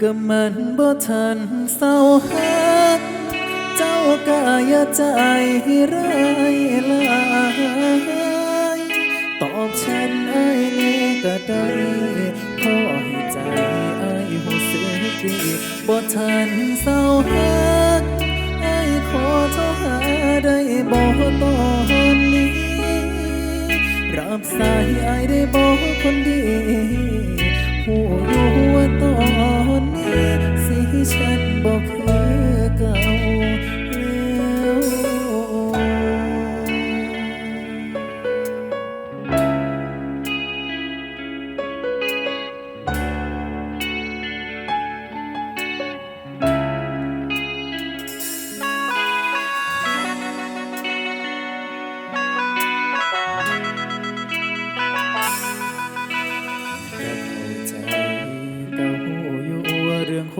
ก็มันบ่ทันเศร้าฮักเจ้าก็อย่าใจร้ายลายตอบฉันไอ้ายแน่ก็ได้ขอให้ใจไอ้หูสึกดีบ่ทันเศร้าฮักไอ้ขอโทรหาได้บ่ตอน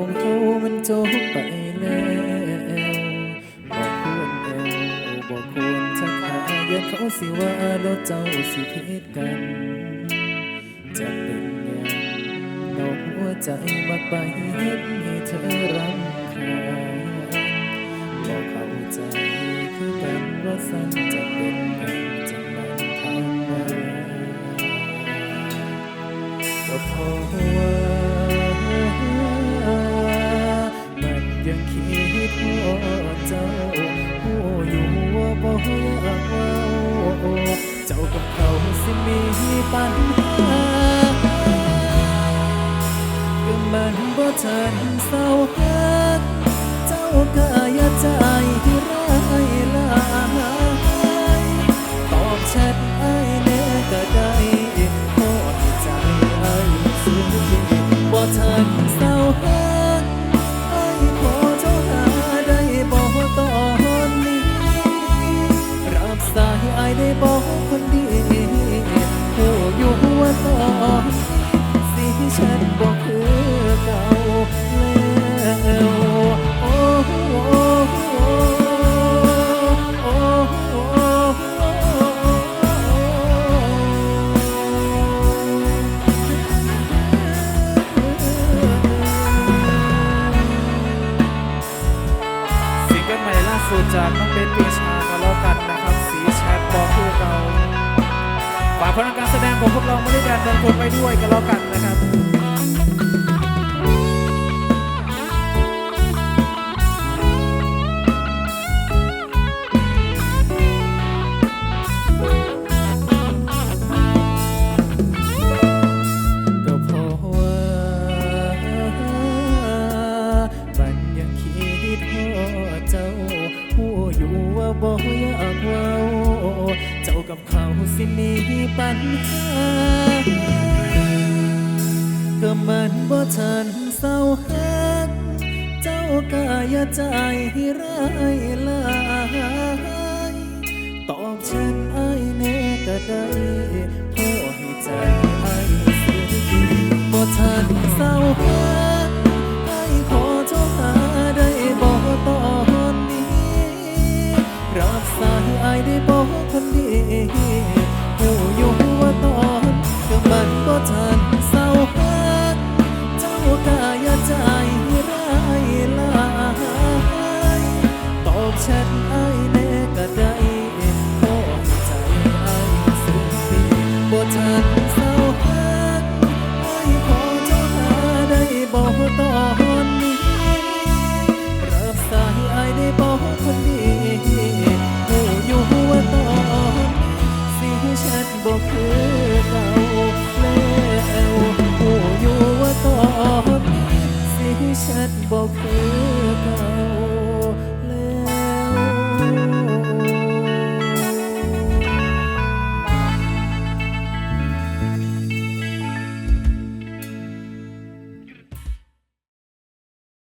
ของเขามันจบไปแล้วบอกควรเอวบอกควรจะขาเยันเขาสิว่าแล้วเจ้าสิผิดกัน จะเป็นยังนอกหัวใจมาไปเห็นให้เธอรำคาญบอกเข้าใจคือกันว่าสั้นจะเป็นยังาก็อย่าใจร้ลายตอบแชทไอ้แน่ก็ได้ขอให้ใจไอ้สุดดีบ่ทันเศร้าฮักไอ้ขอโทรหาได้บ่ตอนนี้รับสายไอ้ได้บ่คนดีผู้อยู่ว่าตอนสิฉันบ่คือ สุดจากน้องเบนปีชาก็แล้วกันนะครับ สีแชทบอกพวกเราฝากผลงานการแสดงของพวกเราไม่ได้แบนบางคนไปด้วยกันแล้วกันนะครับ บ่อยากเว้า เจ้ากับเขาสิมีปัญหา ก็มันบ่ทันเศร้าหัก เจ้ากายใจร้ายลาย ตอบฉันไอ้แน่ก็ได้ ตอบแชทไอ้ายแน่ก็ได้ขอให้ใจไอ้สุดดีบ่ทันเศร้าฮักไอ้ขอโทรหาได้บ่ตอนนี้รับสายไอ้ได้บ่คนดีหูอยู่ว่าตอนสิแชทบ่คือเก่าแล้วหูอยู่ว่าตอนสิแชทบ่คือ